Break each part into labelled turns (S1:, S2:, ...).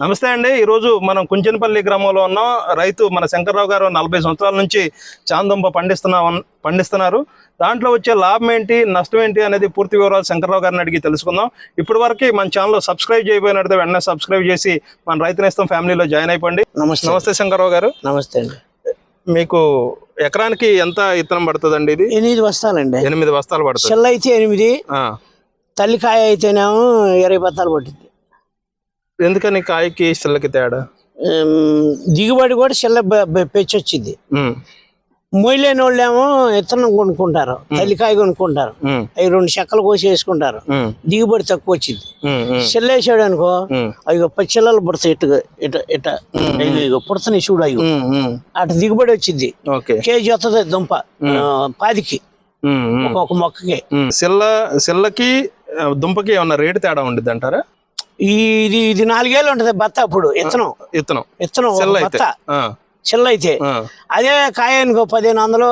S1: నమస్తే అండి. ఈరోజు మనం కుంచెనపల్లి గ్రామంలో ఉన్నాం. రైతు మన శంకర్రావు గారు నలభై సంవత్సరాల నుంచి చాందుంప పండిస్తున్నా పండిస్తున్నారు. దాంట్లో వచ్చే లాభం ఏంటి నష్టం ఏంటి అనేది పూర్తి వివరాలు శంకర్రావు గారిని అడిగి తెలుసుకుందాం. ఇప్పటి వరకు మన ఛానల్ సబ్స్క్రైబ్ చేయబోయినట్టు వెంటనే సబ్స్క్రైబ్ చేసి మన రైతు నేస్తం ఫ్యామిలీలో జాయిన్ అయిపోండి.
S2: నమస్తే.
S1: నమస్తే శంకర్రావు గారు.
S2: నమస్తే అండి.
S1: మీకు ఎకరానికి ఎంత ఇత్తనం పడుతుందండి ఇది?
S2: ఎనిమిది బస్తాలండి
S1: ఎనిమిది బస్తాలు పడుతుంది.
S2: చెల్ల అయితే ఎనిమిది
S1: ఆ.
S2: తల్లికాయ అయితేనేమో ఇరవై బత్తాలు పట్టింది
S1: ఎందుకని కాయకి చిల్లకి తేడా?
S2: దిగుబడి కూడా చెల్ల పెంచి వచ్చింది
S1: ఉమ్,
S2: మొయ్యలేని వాళ్ళేమో ఇత్తనం కొనుక్కుంటారు తల్లికాయ కొనుక్కుంటారు. అవి రెండు చెక్కలు కోసి వేసుకుంటారు దిగుబడి తక్కువ వచ్చింది
S1: ఉమ్, ఉమ్,
S2: చెల్ల వేసాడు అనుకో అవి పది చెల్లలు పుడతాయి ఇటు. ఇట ఇట ఇగో పుడతాయి చూడు అవి. అటు దిగుబడి వచ్చింది.
S1: ఓకే.
S2: కేజీ వస్తుంది దుంప పాదికి. ఒక్కొక్క మొక్కకి.
S1: సిల్ల సిల్లకి దుంపకి ఏమన్నా రేటు తేడా ఉండిద్ది అంటారా
S2: ఇది ఇది నాలుగేళ్ళు ఉంటది బత్త అప్పుడు ఇత్తనం
S1: ఇత్తనం
S2: ఇత్తనం బత్త. చిల్ల అయితే. అదే కాయ అనుకో పదిహేను వందలు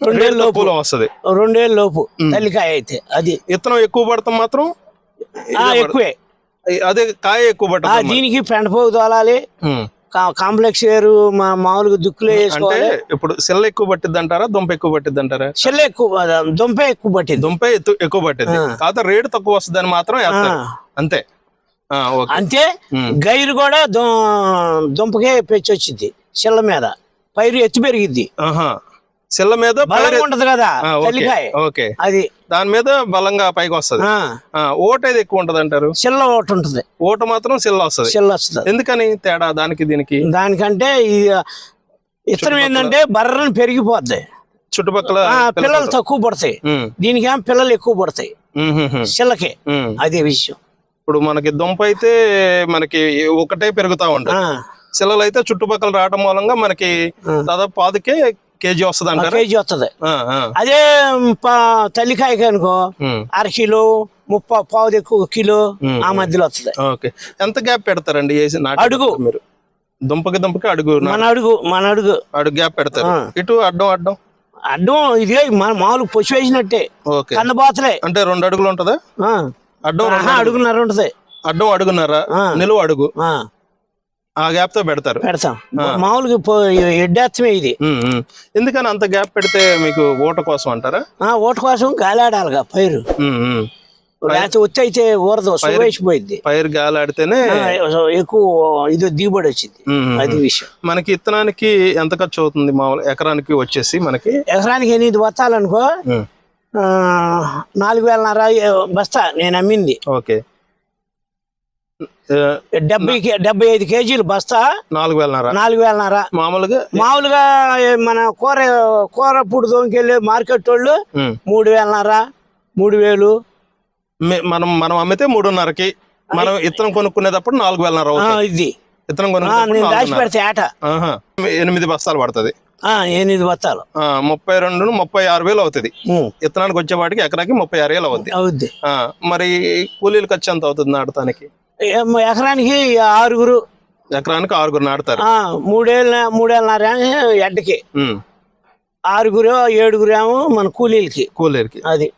S2: రెండేళ్ళు లోపు.
S1: వస్తది.
S2: రెండేళ్ళు లోపు తల్లికాయ అయితే అది.
S1: ఇత్తనం ఎక్కువ పడతాం మాత్రం?
S2: ఎక్కువే.
S1: అదే కాయ ఎక్కువ
S2: ఆ,
S1: పడుతుంది
S2: దీనికి పెండపోగు తోలాలి. కాంప్లెక్స్ వేరు మా మామూలుగా దుక్కులు వేసుకోవాలి.
S1: ఇప్పుడు సిల్ల ఎక్కువ పట్టిద్ది అంటారా దుంప ఎక్కువ పట్టిద్ది అంటారా?
S2: చెల్ల ఎక్కువ దుంపే ఎక్కువ పట్టింది
S1: దుంప ఎక్కువ పట్టిద్ది.
S2: ఆ.
S1: కాకపోతే రేటు తక్కువ వస్తుంది అని మాత్రం అంతే.
S2: అంతే. గైరు కూడా దు- దుంపకే పెంచి వచ్చింది చెల్ల మీద. పైరు ఎత్తు పెరిగిద్ది.
S1: సిల్ల మీద
S2: ఉంటది కదా
S1: ఓకే
S2: అది.
S1: దాని మీద బలంగా పైకి వస్తది ఓట ఏది ఎక్కువ ఉంటది అంటారు
S2: చిల్ల ఒకటి ఉంటది.
S1: ఓట మాత్రం సిల్ల వస్తది.
S2: చిల్ల వస్తుంది.
S1: ఎందుకని తేడా దానికి దీనికి?
S2: దానికంటే ఈ ఇత్తనం ఏంటంటే బర్రని పెరిగిపోద్ది.
S1: చుట్టుపక్కల పిల్లలు-
S2: తక్కువ పడతాయి. దీనికి ఏం పిల్లలు ఎక్కువ పడతాయి. చిల్లకి. అదే విషయం.
S1: ఇప్పుడు మనకి దుంప అయితే మనకి ఒకటే పెరుగుతా ఉంటుంది.
S2: ఆ,
S1: సిల్లలు అయితే చుట్టుపక్కల రావడం మూలంగా మనకి. దాదాపు పాదుకే కేజీ వస్తుంది అంటారు?
S2: కేజీ వస్తుంది. అదే తల్లికాయకి అనుకో అర కిలో ముప్పై పావు ఎక్కువ కిలో. ఆ మధ్యలో వస్తుంది.
S1: ఓకే. ఎంత గ్యాప్ పెడతారండి
S2: అడుగు.
S1: మీరు? దుంపకి దుంపకి అడుగు
S2: మన అడుగు మన అడుగు.
S1: అడుగు గ్యాప్ పెడతారు. ఇటు అడ్డం అడ్డం?
S2: అడ్డం ఇదే మన మామూలు పొచ్చు వేసినట్టే. కందబాతలే
S1: అంటే రెండు అడుగులు ఉంటదా. అడ్డం.
S2: అడుగున్నర ఉంటది.
S1: అడ్డం అడుగున్నారా
S2: ఆ.
S1: నిలువ అడుగు.
S2: ఆ,
S1: గ్యాప్తో పెడతారు.
S2: పెడతాం. మామూలుగా ఎడ్డేత్తమే ఇది.
S1: ఎందుకని అంత గ్యాప్ పెడితే మీకు ఓట కోసం అంటారా?
S2: ఆ ఓటు కోసం గాలాడాలిగా పైరు. లేకపోతే ఒత్తి అయితే ఊరదు సువేసిపోయింది
S1: పైరు గాలి ఆడితేనే
S2: ఎక్కువ ఇది దిగుబడి వచ్చింది. అది విషయం.
S1: మనకి ఇత్తనానికి ఎంత ఖర్చు అవుతుంది మామూలు ఎకరానికి వచ్చేసి మనకి?
S2: ఎకరానికి ఎనిమిది ఆ, నాలుగు వేలన్నర బస్తా నేను అమ్మింది
S1: ఓకే.
S2: డెబ్బై డెబ్బై ఐదు కేజీలు బస్తా
S1: నాలుగు వేలన్నర
S2: నాలుగు వేలన్నర
S1: మామూలుగా
S2: మామూలుగా మన కూర కూర పుడు దోంకెళ్ళి మార్కెట్ వాళ్ళు. మూడు వేలన్నర మూడు వేలు
S1: మనం మనం అమ్మితే మూడున్నరకి. మనం ఇత్తనం కొనుక్కునేటప్పుడు నాలుగు వేలన్నర
S2: ఇది.
S1: ఇత్తనం కొనుక్కునేటప్పుడు
S2: నేను దాచి. పెడితే ఆట.
S1: ఎనిమిది బస్తాలు పడుతుంది.
S2: ఎనిమిది బత్తాలు.
S1: ముప్పై రెండు ముప్పై ఆరు వేలు అవుతుంది. ఇత్తనానికి వచ్చేవాటికి ఎకరాకి ముప్పై ఆరు వేలు అవుద్ది.
S2: అవుద్ది.
S1: ఆ, మరి కూలీలు ఖర్చు ఎంత అవుతుంది నాటడానికి?
S2: ఎకరానికి ఆరుగురు.
S1: ఎకరానికి ఆరుగురు నాటుతారు.
S2: మూడేళ్ళ మూడేళ్ళన్నర ఎడ్డకి. ఆరుగురు ఏడుగురు ఏమో మన కూలీలకి.
S1: కూలీలకి.
S2: అది.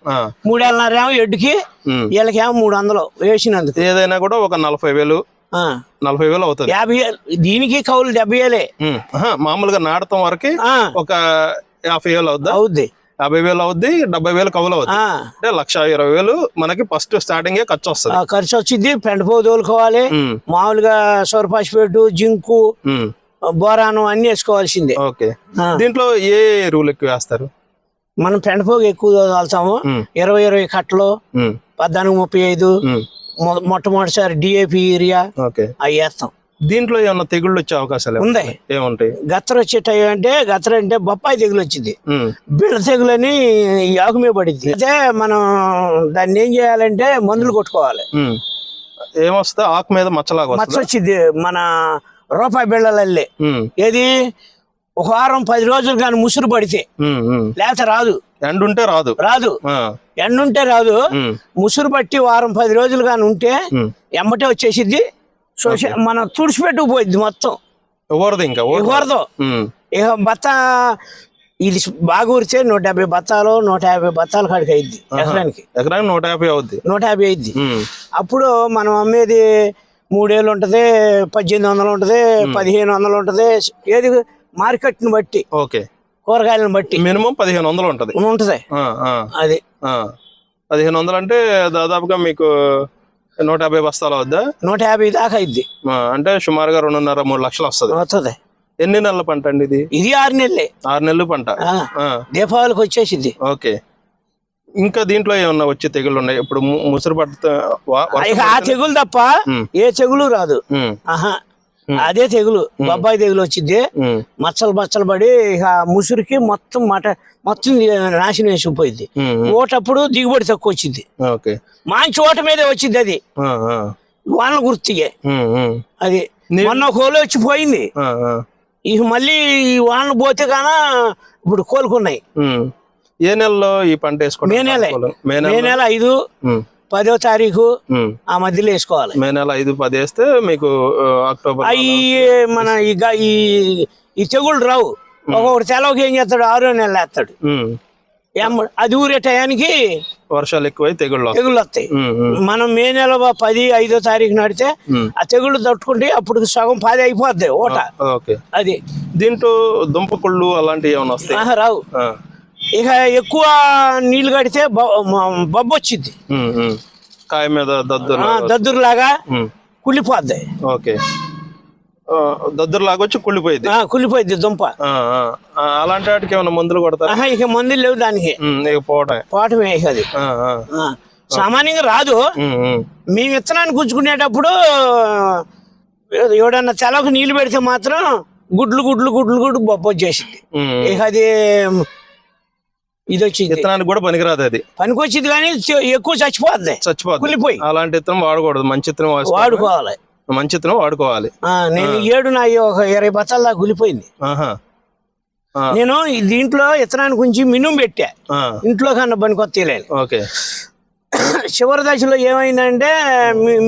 S2: మూడేళ్ళన్నర ఏమో ఎడ్డుకి. వీళ్ళకేమో మూడు వందలు వేసినందుకు.
S1: ఏదైనా కూడా ఒక నలభై వేలు నలభై వేలు అవుతుంది.
S2: యాభై దీనికి కౌలు డెబ్బై వేలే
S1: మామూలుగా నాటతం వరకు ఒక యాభై వేలు అవుద్దా?
S2: అవుద్ది.
S1: యాభై వేలు అవుద్ది డెబ్బై వేలు కవులు అవుద్ది.
S2: ఆ,
S1: అంటే లక్ష ఇరవై వేలు మనకి ఫస్ట్ స్టార్టింగ్ ఖర్చు వస్తుంది
S2: ఖర్చు వచ్చింది పెంటపో తోలుకోవాలి. మామూలుగా సోరపాసిపేటు జింకు బోరాను అన్ని వేసుకోవాల్సిందే.
S1: ఓకే. దీంట్లో ఏ ఎరువులు ఎక్కువ వేస్తారు?
S2: మనం పెంటపోగు ఎక్కువ తోలుతాము. ఇరవై ఇరవై కట్టలు పద్నాలుగు ముప్పై ఐదు మొట్టమొదటిసారి డిఏపి యూరియా అవి వేస్తాం.
S1: దీంట్లో ఏమన్నా తెగుళ్ళు వచ్చే అవకాశాలు
S2: ఉంది
S1: ఉన్నాయా? ఏముంటాయి?
S2: గత్తర వచ్చేటవి అంటే గత్తర అంటే బొప్పాయి తెగులు వచ్చింది. బిళ్ళ తెగులు అని ఆకు మీద పడింది. అయితే మనం దాన్ని ఏం చేయాలంటే మందులు కొట్టుకోవాలి.
S1: ఏమొస్తా? ఆకు మీద మచ్చలాగా
S2: మచ్చ వచ్చింది మన రూపాయి బిళ్ళలల్లే. ఏది? ఒక వారం పది రోజులు కానీ ముసురు పడితే. లేకపోతే రాదు.
S1: ఎండ ఉంటే రాదు.
S2: రాదు ఎండుంటే రాదు. ముసురు పట్టి వారం పది రోజులు కానీ ఉంటే. ఎమ్మటే వచ్చేసిద్ది. సోష- మనం తుడిచిపెట్టుకుపోయిద్ది మొత్తం.
S1: ఊరదు ఇంకా? ఉమ్,
S2: ఇక బత్త ఇది బాగా ఊరితే నూట డెబ్బై బత్తాలు నూట యాభై బత్తాల కాడికి అయింది ఎకరానికి.
S1: ఎకరానికి నూట యాభై అవుద్ది.
S2: నూట యాభై అయింది అప్పుడు మనం అమ్మేది మూడేళ్ళు ఉంటది పద్దెనిమిది వందలు ఉంటది పదిహేను వందలు ఉంటది ఏది మార్కెట్ని బట్టి.
S1: ఓకే.
S2: కూరగాయలను బట్టి.
S1: మినిమం పదిహేను వందలు ఉంటది.
S2: ఉంటది. అది.
S1: పదిహేను వందలు అంటే దాదాపుగా మీకు నూట యాభై బస్తాల వద్దా.
S2: నూట యాభై దాకా అయింది
S1: ఆ, అంటే సుమారుగా రెండున్నర మూడు లక్షలు వస్తుంది.
S2: వస్తుంది.
S1: ఎన్ని నెలల పంట అండి ఇది?
S2: ఇది ఆరు నెలలే.
S1: ఆరు నెలలు పంట.
S2: దీపావళికి వచ్చేసింది
S1: ఓకే. ఇంకా దీంట్లో ఏమన్నా వచ్చే తెగుళ్ళు ఉన్నాయి? ఇప్పుడు ముసురు
S2: ఇక ఆ తెగులు తప్ప. ఏ తెగులు రాదు. ఆహా. అదే తెగులు బొబ్బాయి తెగులు వచ్చింది. మచ్చలు మచ్చలు పడి ఇక ముసురుకి మొత్తం మట మొత్తం నాశనం వేసిపోయింది. ఓటప్పుడు దిగుబడి తక్కువ వచ్చింది. మంచి ఓట మీదే వచ్చింది అది. వాన గుర్తిగే. అది మొన్న కోలు వచ్చి పోయింది. ఇక మళ్ళీ ఈ వానలు పోతే గాన ఇప్పుడు కోలుకున్నాయి.
S1: ఏ నెలలో ఈ పంట వేసుకోవడం
S2: మే నెలే.
S1: మే నెల
S2: ఐదు. పదో తారీఖు. ఆ మధ్యలో వేసుకోవాలి.
S1: మే నెల ఐదు పది వేస్తే మీకు అక్టోబర్
S2: అవి మన ఈ ఈ ఈ తెగుళ్ళు రావు. ఒక్కొక్కటి తెలవకి ఏం చేస్తాడు? ఆరో నెల వేస్తాడు అది ఊరే టయానికి
S1: వర్షాలు ఎక్కువై తెగుళ్ళు.
S2: తెగుళ్ళు వస్తాయి. మనం మే నెల పది ఐదో తారీఖు నడితే. ఆ తెగుళ్ళు తట్టుకుంటే అప్పుడు సగం పది అయిపోద్ది ఓట.
S1: ఓకే.
S2: అది.
S1: దీంట్లో దుంపకుళ్ళు అలాంటివి ఏమైనా వస్తాయి?
S2: రావు. ఇక ఎక్కువ నీళ్ళు కడితే బొబ్బ వచ్చింది.
S1: కాయ మీద దద్దురు
S2: దద్దురులాగా
S1: ఉమ్,
S2: కుళ్ళిపోద్ది.
S1: ఓకే. దద్దురు లాగొచ్చి కుళ్ళిపోయింది
S2: ఆ, కుళ్ళిపోయింది దుంప.
S1: అలాంటి వాటికి ఏమైనా మందులు కొడతారా?
S2: ఇక మందులు లేవు దానికి.
S1: ఇక పోవటమే.
S2: అది. సామాన్యంగా రాదు. మేము విత్తనాన్ని గుంజుకునేటప్పుడు ఎవడన్నా తెలకు నీళ్ళు పెడితే మాత్రం గుడ్లు గుడ్లు గుడ్లు గుడ్లు బొబ్బ వచ్చేసింది
S1: ఉమ్.
S2: ఇక అది ఇది వచ్చింది
S1: విత్తనానికి కూడా పనికిరాదు అది.
S2: పనికి వచ్చింది కానీ ఎక్కువ చచ్చిపోద్ది.
S1: చచ్చిపోతుంది
S2: కుళ్ళిపోయి.
S1: అలాంటి విత్తనం వాడకూడదు. మంచి విత్తనం వాడుకోవాలి. మంచి విత్తనం వాడుకోవాలి.
S2: నేను ఏడు నా ఒక ఇరవై బత్తాల దాకా కులిపోయింది నేను దీంట్లో విత్తనాన్ని గురించి మినుము పెట్టా. ఇంట్లో కన్నా పనికొత్తలేని.
S1: ఓకే.
S2: చివరి దశలో ఏమైందంటే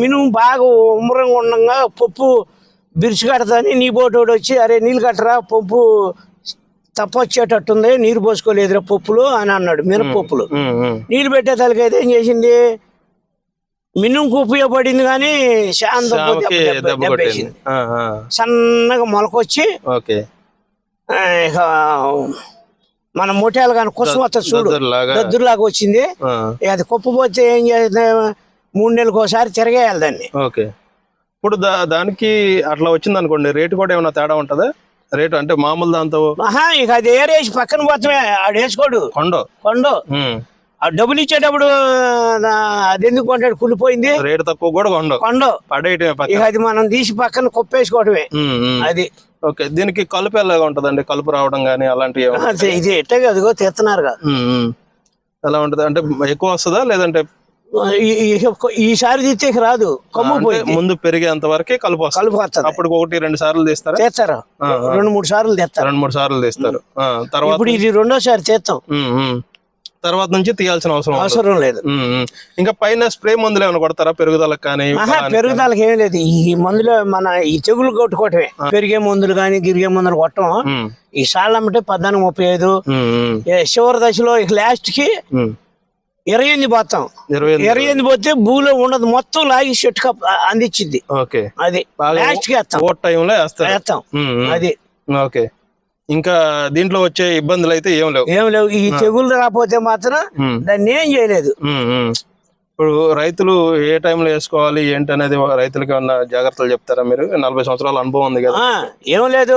S2: మినుము బాగా ఉమ్మరంగా ఉండగా పప్పు బిరుసు కడతాని నీ బోటోడు వచ్చి అరే నీళ్ళు కట్టరా పప్పు తప్ప వచ్చేటట్టుంది నీరు పోసుకోలేదురా పప్పులు అని అన్నాడు మినపప్పులు. నీళ్ళు పెట్టే తలకైతే ఏం చేసింది? మినుముకు ఉపయోగపడింది కానీ శాంతం దెబ్బేసింది. సన్నగా మొలకొచ్చి ఇక మన ముఠాలు కానీ కుసం వస్తుంది చూడు
S1: దద్దురులాగా.
S2: వచ్చింది. అది కుప్పపోతే ఏం చేస్తే మూడు నెలలకు ఒకసారి తిరగేయాలి దాన్ని.
S1: ఓకే. ఇప్పుడు దానికి అట్లా వచ్చింది అనుకోండి రేటు కూడా ఏమైనా తేడా ఉంటుందా? రేటు అంటే మామూలు దాంతో
S2: ఇక అది ఏరేసి పక్కన పోతామే ఆడు వేసుకోడు.
S1: కొండో?
S2: కొండు. ఆ డబ్బులు ఇచ్చేటప్పుడు అది ఎందుకు కొంటాడు? కులిపోయింది
S1: రేటు తక్కువ కూడా కొండో?
S2: కొండు.
S1: పడేయటమే
S2: ఇక అది మనం తీసి పక్కన కుప్పేసుకోవటమే. అది.
S1: ఓకే దీనికి కలుపు ఎలాగా ఉంటదండి? కలుపు రావడం కానీ అలాంటివి
S2: ఇది ఎట్టే అదిగో తెస్తున్నారు.
S1: ఎలా ఉంటది? అంటే ఎక్కువ వస్తుందా? లేదంటే
S2: ఈసారి తీస్తే ఇక రాదు. కొమ్ము పోయింది.
S1: ముందు పెరిగేంత వరకే కలుపు
S2: కలుపు వస్తుంది.
S1: అప్పుడు ఒకటి రెండు సార్లు తీస్తారా?
S2: తెస్తారు. రెండు మూడు సార్లు తెస్తారు.
S1: రెండు మూడు సార్లు తీస్తారు. తర్వాత
S2: ఇప్పుడు ఇది రెండోసారి
S1: ఉమ్. తర్వాత నుంచి తీయాల్సిన అవసరం.
S2: అవసరం లేదు.
S1: ఇంకా పైన స్ప్రే మందులు ఏమైనా కొడతారా? పెరుగుదలకు కానీ?
S2: పెరుగుదలకి ఏం లేదు. ఈ మందులు మన ఈ తెగులు కొట్టుకోవటమే. పెరిగే మందులు కానీ గిరిగే మందులు కొట్టం
S1: ఉమ్,
S2: ఈ సార్లు అమ్మితే పద్నాలుగు ముప్పై ఐదు. చివరి దశలో ఇక
S1: లాస్ట్కి.
S2: ఇరవై ఎనిమిది పోతాం
S1: ఇరవై
S2: ఇరవై ఎనిమిది పోతే భూమిలో ఉండదు. మొత్తం లాగి చెట్టు కప్ అందించింది.
S1: ఓకే.
S2: అది లాస్ట్ వేస్తాం.
S1: ఓట్ టైంలో
S2: వేస్తాం. అది.
S1: ఓకే. ఇంకా దీంట్లో వచ్చే ఇబ్బందులు అయితే ఏం లేవు.
S2: ఏం లేవు. ఈ తెగులు రాకపోతే మాత్రం దాన్ని ఏం చేయలేదు.
S1: ఇప్పుడు రైతులు ఏ టైంలో వేసుకోవాలి ఏంటి అనేది రైతులకి ఏమన్నా జాగ్రత్తలు చెప్తారా మీరు? నలభై సంవత్సరాల అనుభవం ఉంది కదా.
S2: ఏం లేదు.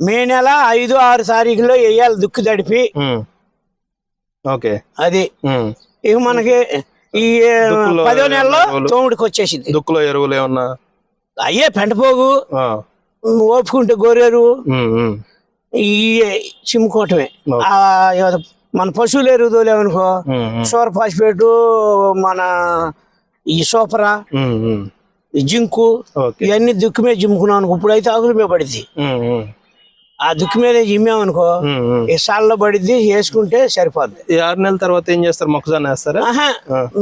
S2: మే నెల ఐదు ఆరు తారీఖులో వేయాలి దుక్కు తడిపి.
S1: ఓకే.
S2: అది. ఇక మనకి ఈ పదో నెలలో? తోముడికి వచ్చేసింది
S1: దుక్కులో ఎరువులు ఏమన్నా
S2: అయ్యే పెంటపోగు. ఓపుకుంటే గోరేరు. ఈ చిమ్ముకోవటమే మన పశువులు
S1: ఉమ్.
S2: సూపర్ ఫాస్ఫేట్ మన ఈ సూపరా జింకు ఇవన్నీ దుక్కు మీద జిమ్ముకున్నాం అనుకో ఇప్పుడైతే ఆకుల మీద
S1: ఉమ్.
S2: ఆ దుక్కు మీద జిమ్మామనుకో
S1: ఉమ్, ఉమ్.
S2: ఈ సాల్లో పడిద్ది వేసుకుంటే సరిపోద్ది.
S1: ఆరు నెలల తర్వాత ఏం చేస్తారు? మొక్కజొన్న వేస్తారా.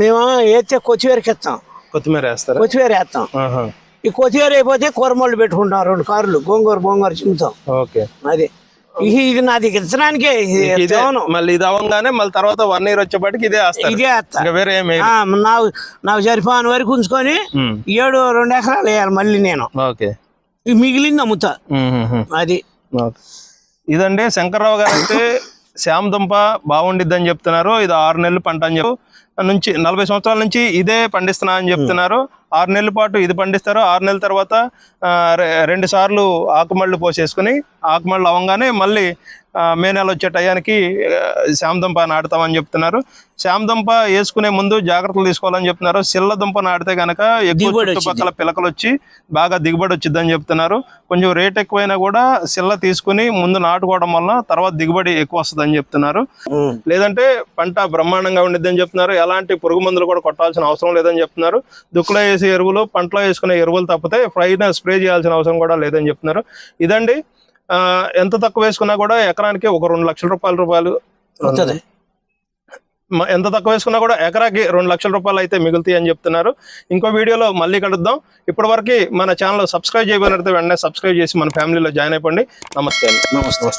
S2: మేము వేస్తే కొత్తిమీరకి ఇస్తాం
S1: కొత్తిమీర వేస్తారా?
S2: కొత్తిమీర వేస్తాం. ఈ కొత్తిమీర అయిపోతే కూరమళ్ళు పెట్టుకుంటాం రెండు కార్లు గోంగూర గోంగూర చిమ్ముతాం
S1: ఓకే.
S2: అది. ఇది నాది అవును
S1: మళ్ళీ ఇది అవ్వగానే మళ్ళీ తర్వాత వన్ ఇయర్ వచ్చేపాటికి ఇదే
S2: ఇదే
S1: వేరే
S2: నాకు నాకు సరిపోని వరకు ఉంచుకొని ఏడు రెండు ఎకరాలు వేయాలి మళ్ళీ నేను. మిగిలింది అమ్ముతా. అది.
S1: ఇదండి శంకర్రావు గారు అయితే శ్యామ్ దుంప బాగుండిద్దని చెప్తున్నారు. ఇది ఆరు నెలలు పంట అని చెప్పు నుంచి నలభై సంవత్సరాల నుంచి ఇదే పండిస్తున్నా అని చెప్తున్నారు. ఆరు నెలల పాటు ఇది పండిస్తారు. ఆరు నెలల తర్వాత రెండు సార్లు ఆకుమళ్ళు పోసేసుకుని ఆకుమళ్ళు అవ్వగానే మళ్ళీ మే నెల వచ్చే టయానికి ఆ, శ్యామ్ దుంప నాటుతామని చెప్తున్నారు. శ్యామ్ దుంప వేసుకునే ముందు జాగ్రత్తలు తీసుకోవాలని చెప్తున్నారు. సిల్ల దుంప నాటితే గనక ఎక్కువ చుట్టుపక్కల పిలకలు వచ్చి బాగా దిగుబడి వచ్చిందని చెప్తున్నారు. కొంచెం రేట్ ఎక్కువైనా కూడా సిల్ల తీసుకుని ముందు నాటుకోవడం వల్ల తర్వాత దిగుబడి ఎక్కువ వస్తుందని చెప్తున్నారు. లేదంటే పంట బ్రహ్మాండంగా ఉండిద్దని చెప్తున్నారు. ఎలాంటి పురుగు మందులు కూడా కొట్టాల్సిన అవసరం లేదని చెప్తున్నారు. దుక్కులో వేసే ఎరువులు పంటలో వేసుకునే ఎరువులు తప్పితే ఫ్రైన స్ప్రే చేయాల్సిన అవసరం కూడా లేదని చెప్తున్నారు. ఇదండి ఎంత తక్కువ వేసుకున్నా కూడా ఎకరానికి ఒక రెండు లక్షల రూపాయల రూపాయలు. ఎంత తక్కువ వేసుకున్నా కూడా ఎకరాకి రెండు లక్షల రూపాయలు అయితే మిగులుతాయి అని చెప్తున్నారు. ఇంకో వీడియోలో మళ్ళీ కలుద్దాం. ఇప్పటి వరకు మన ఛానల్ సబ్స్క్రైబ్ చేయబోయినట్టు వెంటనే సబ్స్క్రైబ్ చేసి మన ఫ్యామిలీలో జాయిన్ అయిపోండి. నమస్తే
S2: నమస్తే.